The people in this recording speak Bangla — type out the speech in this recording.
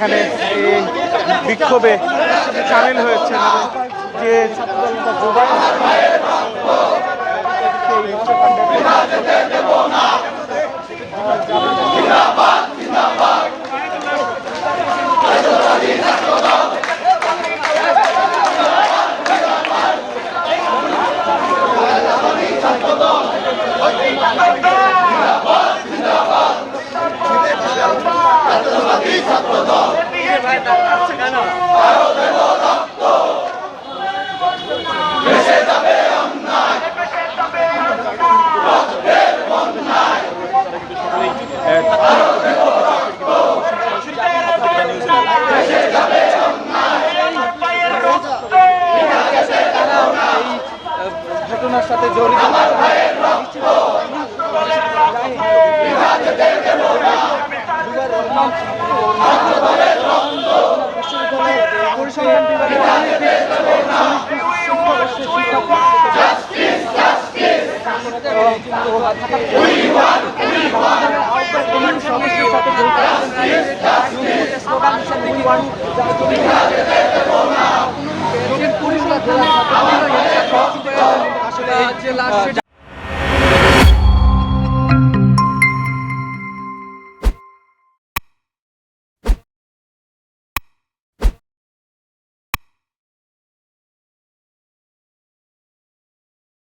এখানে এই বিক্ষোভে সামিল হয়েছে যে ছাত্রদল নেতা জোবাই ঘটনার সাথে জড়িত পরিসংখ্যান বিভাগের সমস্যার সাথে জড়িত স্লোগান হিসেবে আসলে